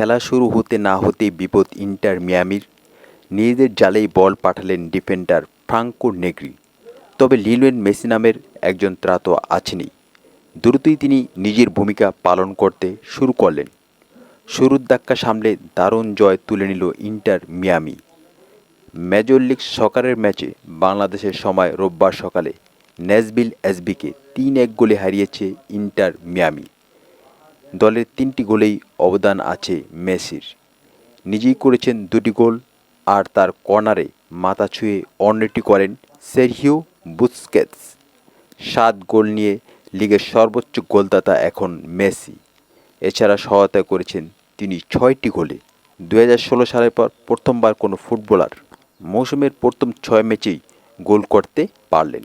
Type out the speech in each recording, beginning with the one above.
খেলা শুরু হতে না হতেই বিপদ ইন্টার মিয়ামির। নিজেদের জালেই বল পাঠালেন ডিফেন্ডার ফ্রাঙ্কো নেগ্রি। তবে লিওনেল মেসি নামের একজন ত্রাত আছেনই। দ্রুতই তিনি নিজের ভূমিকা পালন করতে শুরু করলেন। শুরুর ধাক্কা সামলে দারুণ জয় তুলে নিল ইন্টার মিয়ামি। মেজর লিগ সকারের ম্যাচে বাংলাদেশের সময় রোববার সকালে ন্যাসবিল এসবিকে তিন এক গোলে হারিয়েছে ইন্টার মিয়ামি। দলের তিনটি গোলেই অবদান আছে মেসির। নিজেই করেছেন দুটি গোল, আর তার কর্নারে মাথা ছুঁয়ে অন্যটি করেন সেরহিও বুসকেটস। সাত গোল নিয়ে লিগের সর্বোচ্চ গোলদাতা এখন মেসি। এছাড়া সহায়তা করেছেন তিনি ছয়টি গোলে। দু ষোলো সালের পর প্রথমবার কোনো ফুটবলার মৌসুমের প্রথম ছয় ম্যাচেই গোল করতে পারলেন।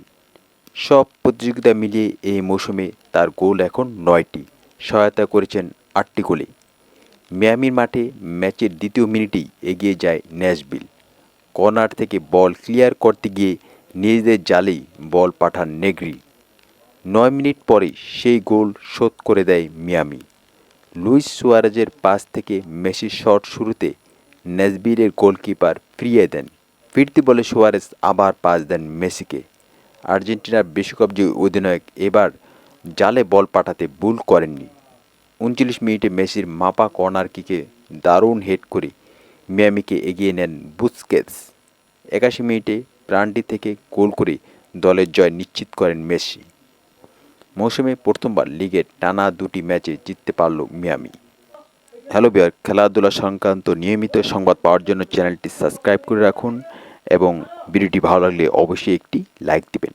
সব প্রতিযোগিতা মিলিয়ে এই মৌসুমে তার গোল এখন নয়টি। সহায়তা করেছেন আটটি গোলে। মিয়ামির মাঠে ম্যাচের দ্বিতীয় মিনিটেই এগিয়ে যায় ন্যাশবিল কর্নার থেকে বল ক্লিয়ার করতে গিয়ে নিজেদের জালেই বল পাঠান নেগ্রি। নয় মিনিট পরে সেই গোল শোধ করে দেয় মিয়ামি। লুইস সুয়ারেজের পাস থেকে মেসির শট শুরুতে নেসবিলের গোলকিপার ফিরিয়ে দেন। ফিরতি বলে সুয়ারেজ আবার পাস দেন মেসিকে। আর্জেন্টিনার বিশ্বকাপ যে অধিনায়ক এবার জালে বল পাঠাতে ভুল করেননি। উনচল্লিশ মিনিটে মেসির মাপা কর্নার কিকে দারুণ হেড করে মিয়ামিকে এগিয়ে নেন বুসকেটস। একাশি মিনিটে প্রাণটি থেকে গোল করে দলের জয় নিশ্চিত করেন মেসি। মৌসুমে প্রথমবার লিগের টানা দুটি ম্যাচে জিততে পারল মিয়ামি। হ্যালো বিয়ার খেলাধুলা সংক্রান্ত নিয়মিত সংবাদ পাওয়ার জন্য চ্যানেলটি সাবস্ক্রাইব করে রাখুন এবং ভিডিওটি ভালো লাগলে অবশ্যই একটি লাইক দিবেন।